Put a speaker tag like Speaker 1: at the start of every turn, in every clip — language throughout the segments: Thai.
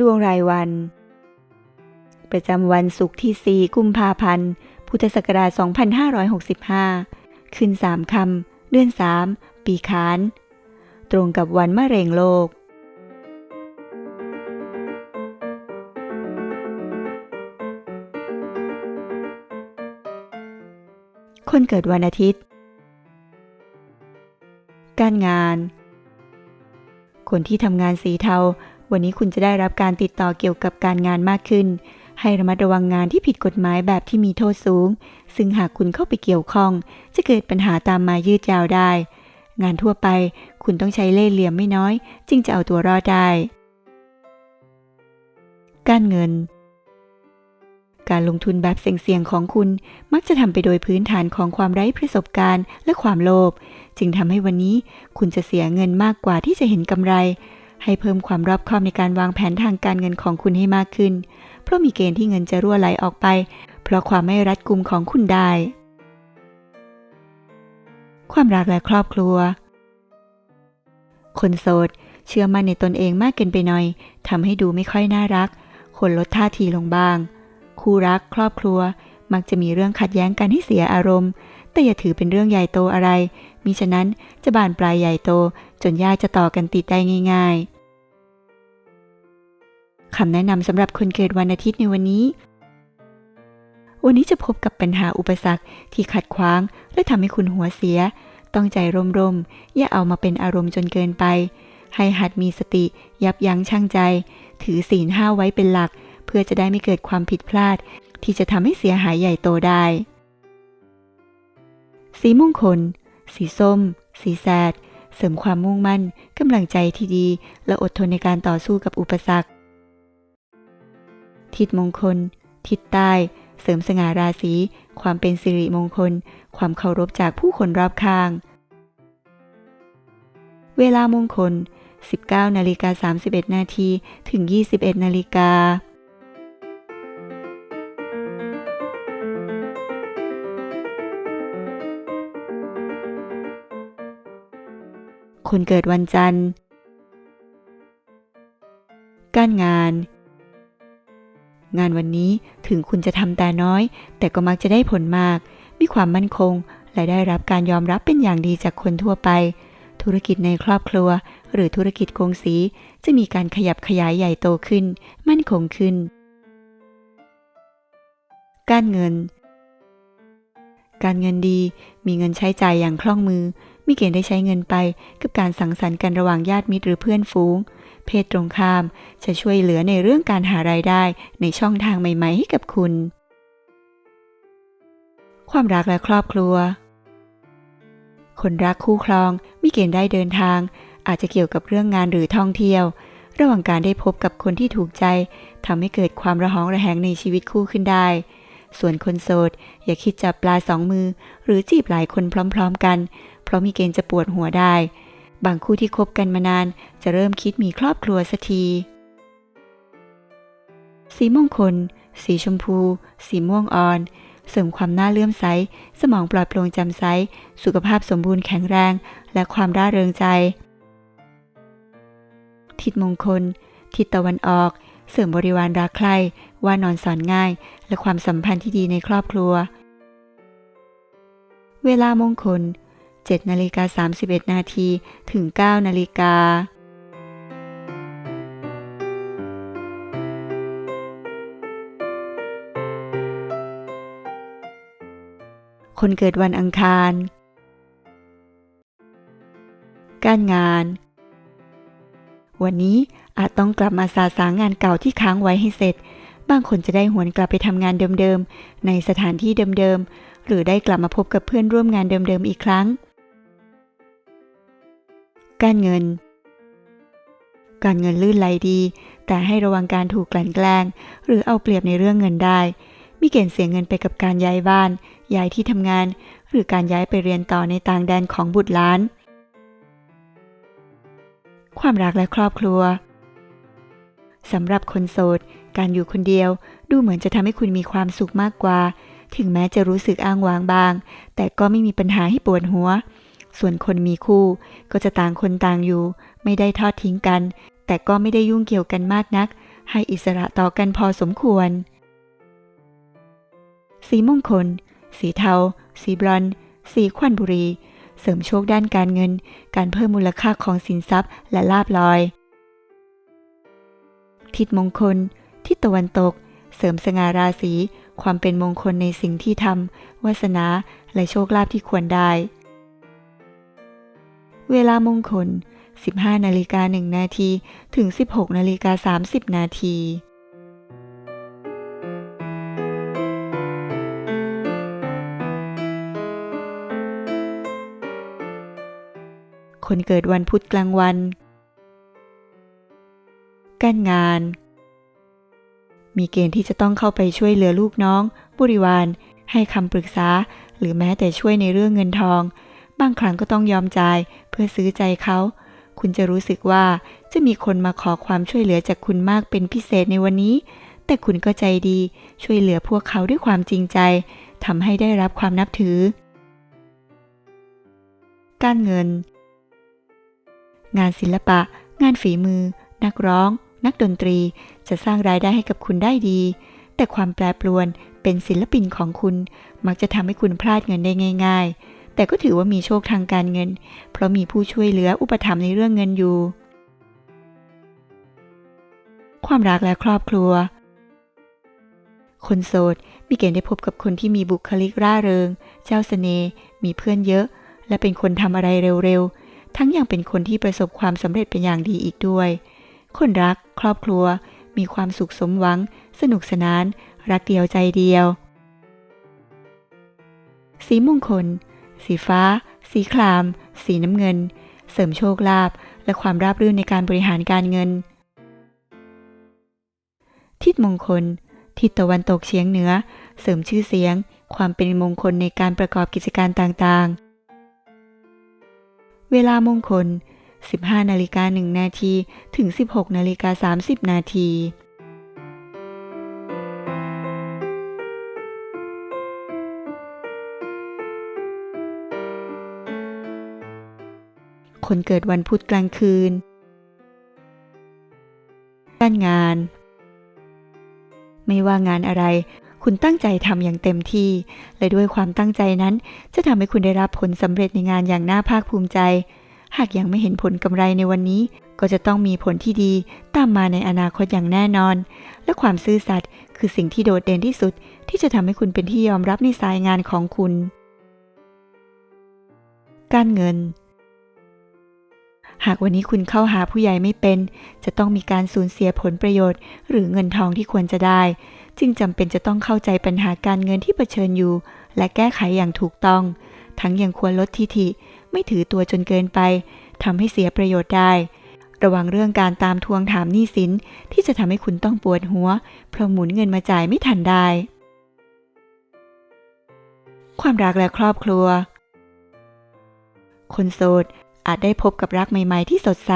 Speaker 1: ดวงรายวัน ประจำวันศุกร์ที่ 4 กุมภาพันธ์ พุทธศักราช 2565 ขึ้น 3 คำ เดือน 3 ปีขาน ตรงกับวันมะเร็งโลก คนเกิดวันอาทิตย์ การงาน คนที่ทำงานสีเทา วันนี้คุณจะได้รับการติดต่อเกี่ยวกับการงานมากขึ้น ให้ระมัดระวังงานที่ผิดกฎหมายแบบที่มีโทษสูง ซึ่งหากคุณเข้าไปเกี่ยวข้อง จะเกิดปัญหาตามมายืดยาวได้ งานทั่วไปคุณต้องใช้เล่ห์เหลี่ยมไม่น้อย จึงจะเอาตัวรอดได้ การเงินการลงทุนแบบเสี่ยงๆของคุณมักจะทำไปโดยพื้นฐานของความไร้ประสบการณ์และความโลภจึงทำให้วันนี้คุณจะเสียเงินมากกว่าที่จะเห็นกำไร ให้เพิ่มความรอบคอบในการวางแผนทางการเงินของคุณให้มากขึ้น เพราะมีเกณฑ์ที่เงินจะรั่วไหลออกไป เพราะความไม่รัดกุมของคุณได้ ความรักและครอบครัว คนโสด เชื่อมั่นในตนเองมากเกินไปหน่อยทำให้ดูไม่ค่อยน่ารัก คนลดท่าทีลงบ้าง คู่รักครอบครัว มักจะมีเรื่องขัดแย้งกันให้เสียอารมณ์ แต่อย่าถือเป็นเรื่องใหญ่โตอะไรมิฉะนั้นจะบานปลายใหญ่โตจนยากจะต่อกันติดได้ง่าย ๆ คำแนะนำสำหรับคนเกิดวันอาทิตย์ในวันนี้ วันนี้จะพบกับปัญหาอุปสรรคที่ขัดขวาง และทำให้คุณหัวเสีย ต้องใจร่มๆ อย่าเอามาเป็นอารมณ์จนเกินไป ให้หัดมีสติ ยับยั้งชั่งใจ ถือศีลห้าไว้เป็นหลัก เพื่อจะได้ไม่เกิดความผิดพลาด ที่จะทำให้เสียหายใหญ่โตได้ สีมงคล สีส้ม สีแสดเสริมความมุ่งมั่นกำลังใจที่ดี และอดทนในการต่อสู้กับอุปสรรค ทิศมงคล ทิศใต้ เสริมสง่าราศี ความเป็นสิริมงคล ความเคารพจากผู้คนรอบข้าง เวลามงคล 19นาฬิกา31 นาทีถึง 21นาฬิกาคนเกิดวันจันทร์ การงาน งานวันนี้ถึงคุณจะทำแต่น้อย แต่ก็มักจะได้ผลมาก มีความมั่นคง และได้รับการยอมรับเป็นอย่างดีจากคนทั่วไป ธุรกิจในครอบครัว หรือธุรกิจกงสี จะมีการขยับขยายใหญ่โตขึ้น มั่นคงขึ้น การเงิน การเงินดี มีเงินใช้จ่ายอย่างคล่องมือ มีเกณฑ์ได้ใช้เงินไปกับการสังสรรค์กันระหว่างญาติมิตรหรือเพื่อนฝูง เพศตรงข้าม จะช่วยเหลือในเรื่องการหารายได้ในช่องทางใหม่ ๆ ให้กับคุณ ความรักและครอบครัว คนรักคู่ครองมีเกณฑ์ได้เดินทาง อาจจะเกี่ยวกับเรื่องงานหรือท่องเที่ยว ระหว่างการได้พบกับคนที่ถูกใจทำให้เกิดความระหองระแหงในชีวิตคู่ขึ้นได้ส่วนคนโสด อย่าคิดจับปลาสองมือ หรือจีบหลายคนพร้อมๆกัน เพราะมีเกณฑ์จะปวดหัวได้ บางคู่ที่คบกันมานานจะเริ่มคิดมีครอบครัวสักที สีมงคล สีชมพู สีม่วงอ่อน เสริมความน่าเลื่อมใส สมองปลอดโปร่งจ่มใส สุขภาพสมบูรณ์แข็งแรง และความร่าเริงใจ ทิศมงคล ทิศตะวันออก เสริมบริวารรักใคร่ว่านอนสอนง่าย และความสัมพันธ์ที่ดีในครอบครัว เวลามงคล 7นาฬิกา31 นาทีถึง 9 นาฬิกาคนเกิดวันอังคาร การงาน วันนี้อาจต้องกลับมาสาสางงานเก่าที่ค้างไว้ให้เสร็จ บางคนจะได้หวนกลับไปทำงานเดิมๆ ในสถานที่เดิมๆ หรือได้กลับมาพบกับเพื่อนร่วมงานเดิมๆ อีกครั้ง การเงิน การเงินลื่นไหลดี แต่ให้ระวังการถูกกลั่นแกล้ง หรือเอาเปรียบในเรื่องเงินได้ มีเกณฑ์เสียเงินไปกับการย้ายบ้าน ย้ายที่ทำงาน หรือการย้ายไปเรียนต่อในต่างแดนของบุตรหลาน ความรักและครอบครัวสำหรับคนโสด การอยู่คนเดียวดูเหมือนจะทำให้คุณมีความสุขมากกว่า ถึงแม้จะรู้สึกอ้างว้างบาง แต่ก็ไม่มีปัญหาให้ปวดหัว ส่วนคนมีคู่ ก็จะต่างคนต่างอยู่ ไม่ได้ทอดทิ้งกัน แต่ก็ไม่ได้ยุ่งเกี่ยวกันมากนัก ให้อิสระต่อกันพอสมควร สีมงคล สีเทา สีบลอนสีควันบุรี เสริมโชคด้านการเงิน การเพิ่มมูลค่าของสินทรัพย์และลาบลอย ทิศมงคล ทิศตะวันตก เสริมสง่าราศีความเป็นมงคลในสิ่งที่ทำวาสนาและโชคลาภที่ควรได้ เวลามงคล 15 นาฬิกา 1 นาที ถึง 16 นาฬิกา 30 นาทีคนเกิดวันพุธกลางวัน การงาน มีเกณฑ์ที่จะต้องเข้าไปช่วยเหลือลูกน้อง บริวาร ให้คำปรึกษา หรือแม้แต่ช่วยในเรื่องเงินทอง บางครั้งก็ต้องยอมจ่ายเพื่อซื้อใจเขา คุณจะรู้สึกว่าจะมีคนมาขอความช่วยเหลือจากคุณมากเป็นพิเศษในวันนี้ แต่คุณก็ใจดี ช่วยเหลือพวกเขาด้วยความจริงใจทำให้ได้รับความนับถือ การเงิน งานศิลปะ งานฝีมือ นักร้อง นักดนตรี จะสร้างรายได้ให้กับคุณได้ดี แต่ความแปรปรวนเป็นศิลปินของคุณ มักจะทำให้คุณพลาดเงินได้ง่าย ๆ แต่ก็ถือว่ามีโชคทางการเงิน เพราะมีผู้ช่วยเหลืออุปถัมภ์ในเรื่องเงินอยู่ ความรักและครอบครัว คนโสดมีเกณฑ์ได้พบกับคนที่มีบุคลิกร่าเริง เจ้าเสน่ห์มีเพื่อนเยอะ และเป็นคนทำอะไรเร็วๆ ทั้งยังเป็นคนที่ประสบความสำเร็จเป็นอย่างดีอีกด้วย คนรัก ครอบครัว มีความสุขสมหวัง สนุกสนาน รักเดียวใจเดียวสีมงคล สีฟ้า สีคราม สีน้ำเงิน เสริมโชคลาภและความราบรื่นในการบริหารการเงิน ทิศมงคล ทิศตะวันตกเฉียงเหนือ เสริมชื่อเสียง ความเป็นมงคลในการประกอบกิจการต่างๆ เวลามงคล 15 นาฬิกา1นาทีถึง 16 นาฬิกา30 นาที คนเกิดวันพุธกลางคืน การงาน ไม่ว่างานอะไร คุณตั้งใจทำอย่างเต็มที่ และด้วยความตั้งใจนั้น จะทำให้คุณได้รับผลสำเร็จในงานอย่างน่าภาคภูมิใจ หากยังไม่เห็นผลกำไรในวันนี้ ก็จะต้องมีผลที่ดีตามมาในอนาคตอย่างแน่นอน และความซื่อสัตย์คือสิ่งที่โดดเด่นที่สุด ที่จะทำให้คุณเป็นที่ยอมรับในสายงานของคุณ การเงิน หากวันนี้คุณเข้าหาผู้ใหญ่ไม่เป็น จะต้องมีการสูญเสียผลประโยชน์ หรือเงินทองที่ควรจะได้ จึงจำเป็นจะต้องเข้าใจปัญหาการเงินที่เผชิญอยู่ และแก้ไขอย่างถูกต้อง ทั้งยังควรลดทิฐิ ไม่ถือตัวจนเกินไปทำให้เสียประโยชน์ได้ ระวังเรื่องการตามทวงถามหนี้สินที่จะทำให้คุณต้องปวดหัว เพราะหมุนเงินมาจ่ายไม่ทันได้ ความรักและครอบครัว คนโสด อาจได้พบกับรักใหม่ ๆ ที่สดใส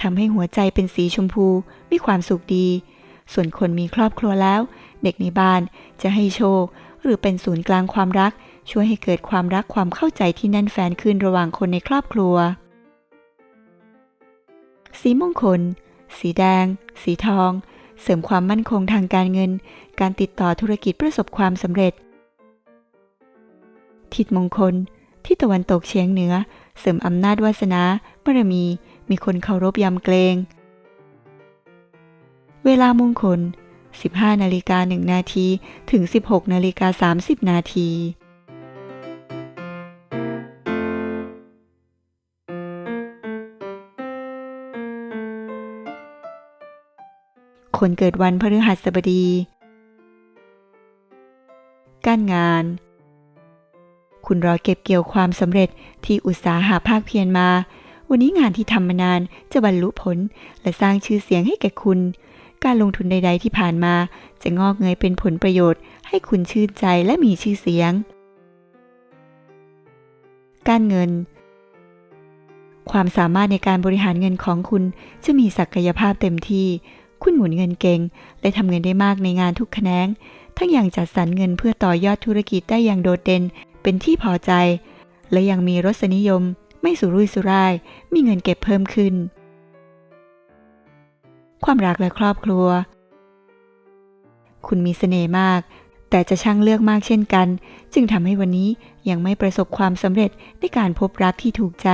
Speaker 1: ทำให้หัวใจเป็นสีชมพู มีความสุขดี ส่วนคนมีครอบครัวแล้ว เด็กในบ้านจะให้โชค หรือเป็นศูนย์กลางความรัก ช่วยให้เกิดความรักความเข้าใจที่แน่นแฟนขึ้นระหว่างคนในครอบครัว สีมงคล สีแดง สีทอง เสริมความมั่นคงทางการเงิน การติดต่อธุรกิจประสบความสำเร็จ ทิศมงคล ที่ตะวันตกเฉียงเหนือ เสริมอำนาจวาสนาบารมี มีคนเคารพยำเกรง เวลามงคล 15นาฬิกา1นาทีถึง 16นาฬิกา30นาทีคนเกิดวันพฤหัสบดี การงาน คุณรอเก็บเกี่ยวความสำเร็จที่อุตสาหะภาคเพียรมา วันนี้งานที่ทำมานานจะบรรลุผล และสร้างชื่อเสียงให้แก่คุณ การลงทุนใด ๆ ที่ผ่านมา จะงอกเงยเป็นผลประโยชน์ ให้คุณชื่นใจและมีชื่อเสียง การเงิน ความสามารถในการบริหารเงินของคุณจะมีศักยภาพเต็มที่ คุณหมุนเงินเก่ง และทำเงินได้มากในงานทุกแขนงทั้งยังจัดสรรเงินเพื่อต่อยอดธุรกิจได้อย่างโดดเด่น เป็นที่พอใจ และยังมีรสนิยม ไม่สุรุ่ยสุร่าย มีเงินเก็บเพิ่มขึ้น ความรักและครอบครัว คุณมีเสน่ห์มาก แต่จะช่างเลือกมากเช่นกัน จึงทำให้วันนี้ยังไม่ประสบความสำเร็จในการพบรักที่ถูกใจ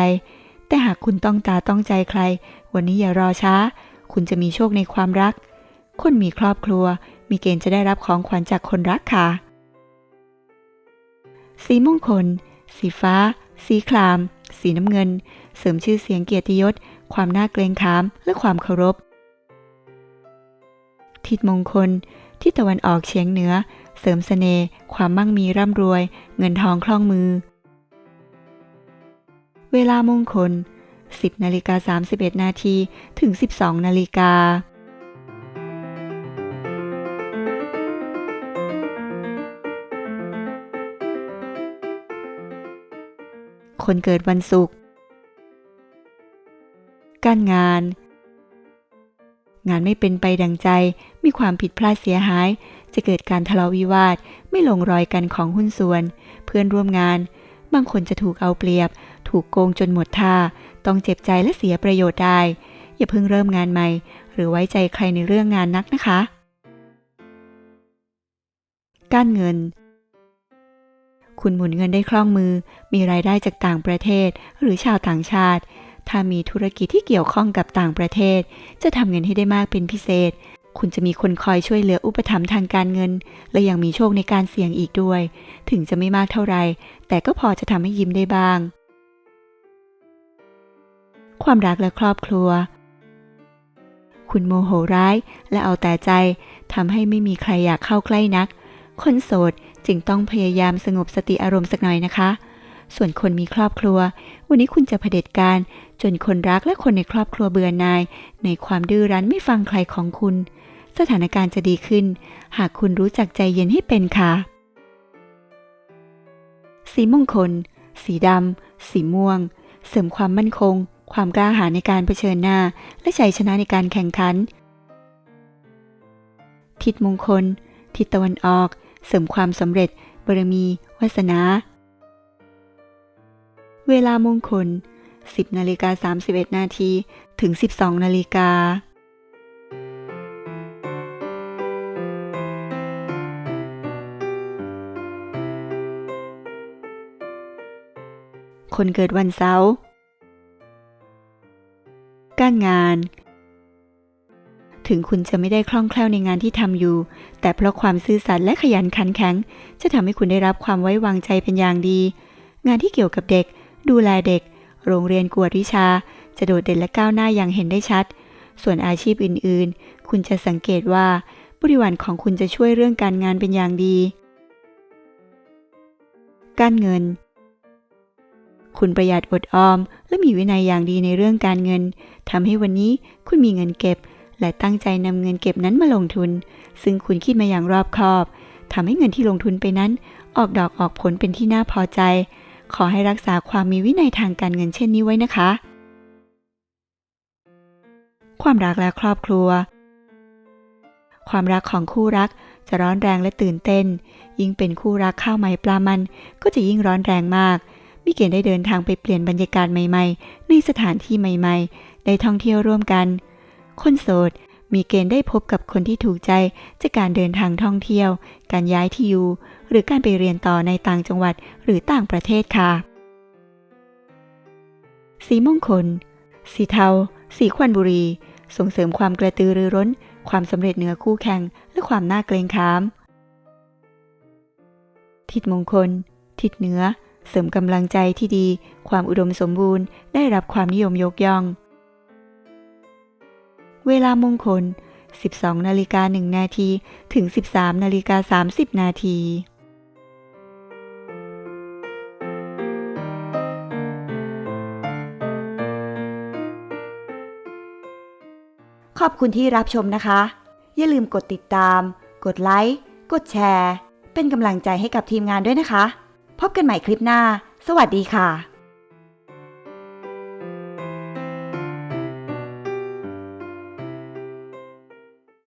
Speaker 1: แต่หากคุณต้องตาต้องใจใคร วันนี้อย่ารอช้า คุณจะมีโชคในความรัก คนมีครอบครัว มีเกณฑ์จะได้รับของขวัญจากคนรักค่ะ สีมงคล สีฟ้า สีคราม สีน้ำเงิน เสริมชื่อเสียงเกียรติยศ ความน่าเกรงขาม และความเคารพ ทิศมงคลทิศตะวันออกเฉียงเหนือ เสริมเสน่ห์ ความมั่งมีร่ำรวย เงินทองคล่องมือ เวลามงคล 10นาฬิกา31นาทีถึง 12นาฬิกา คนเกิดวันศุกร์ การงาน งานไม่เป็นไปดังใจ มีความผิดพลาดเสียหาย จะเกิดการทะเลาะวิวาท ไม่ลงรอยกันของหุ้นส่วน เพื่อนร่วมงาน บางคนจะถูกเอาเปรียบ ถูกโกงจนหมดท่า ต้องเจ็บใจและเสียประโยชน์ได้ อย่าเพิ่งเริ่มงานใหม่ หรือไว้ใจใครในเรื่องงานนักนะคะ การเงิน คุณหมุนเงินได้คล่องมือ มีรายได้จากต่างประเทศ หรือชาวต่างชาติ ถ้ามีธุรกิจที่เกี่ยวข้องกับต่างประเทศ จะทำเงินให้ได้มากเป็นพิเศษ คุณจะมีคนคอยช่วยเหลืออุปถัมภ์ทางการเงิน และยังมีโชคในการเสี่ยงอีกด้วย ถึงจะไม่มากเท่าไหร่ แต่ก็พอจะทำให้ยิ้มได้บ้าง ความรักและครอบครัวคุณโมโหร้ายและเอาแต่ใจทำให้ไม่มีใครอยากเข้าใกล้นัก คนโสดจึงต้องพยายามสงบสติอารมณ์สักหน่อยนะคะ ส่วนคนมีครอบครัว วันนี้คุณจะเผด็จการจนคนรักและคนในครอบครัวเบื่อหน่าย ในความดื้อรั้นไม่ฟังใครของคุณ สถานการณ์จะดีขึ้น หากคุณรู้จักใจเย็นให้เป็นค่ะ สีมงคล สีดำ สีม่วง เสริมความมั่นคง ความกล้าหาญในการเผชิญหน้า และชัยชนะในการแข่งขัน ทิศมงคล ทิศตะวันออก เสริมความสำเร็จบารมีวาสนา เวลามงคล 10นาฬิกา31 นาทีถึง 12นาฬิกาคนเกิดวันเสาร์ การงาน ถึงคุณจะไม่ได้คล่องแคล่วในงานที่ทำอยู่ แต่เพราะความซื่อสัตย์และขยันขันแข็ง จะทำให้คุณได้รับความไว้วางใจเป็นอย่างดี งานที่เกี่ยวกับเด็ก ดูแลเด็ก โรงเรียนกวดวิชา จะโดดเด่นและก้าวหน้าอย่างเห็นได้ชัด ส่วนอาชีพอื่นๆ คุณจะสังเกตว่าบริวารของคุณจะช่วยเรื่องการงานเป็นอย่างดี การเงิน คุณประหยัดอดออม และมีวินัยอย่างดีในเรื่องการเงินทำให้วันนี้คุณมีเงินเก็บ และตั้งใจนำเงินเก็บนั้นมาลงทุน ซึ่งคุณคิดมาอย่างรอบคอบทำให้เงินที่ลงทุนไปนั้น ออกดอกออกผลเป็นที่น่าพอใจ ขอให้รักษาความมีวินัยทางการเงินเช่นนี้ไว้นะคะ ความรักและครอบครัว ความรักของคู่รักจะร้อนแรงและตื่นเต้น ยิ่งเป็นคู่รักข้าวใหม่ปลามันก็จะยิ่งร้อนแรงมากมีเกณฑ์ได้เดินทางไปเปลี่ยนบรรยากาศใหม่ ๆ ในสถานที่ใหม่ ๆ ได้ท่องเที่ยวร่วมกัน คนโสดมีเกณฑ์ได้พบกับคนที่ถูกใจจากการเดินทางท่องเที่ยว การย้ายที่อยู่ หรือการไปเรียนต่อในต่างจังหวัดหรือต่างประเทศค่ะ สีมงคล สีเทา สีควันบุรี ส่งเสริมความกระตือรือร้น ความสำเร็จเหนือคู่แข่ง และความน่าเกรงขาม ทิศมงคล ทิศเหนือ เสริมกำลังใจที่ดี ความอุดมสมบูรณ์ ได้รับความนิยมยกย่อง เวลามงคล 12นาฬิกา1นาทีถึง 13นาฬิกา30 นาทีขอบคุณที่รับชมนะคะ อย่าลืมกดติดตาม กดไลค์ กดแชร์ เป็นกำลังใจให้กับทีมงานด้วยนะคะ พบกันใหม่คลิปหน้า สวัสดีค่ะ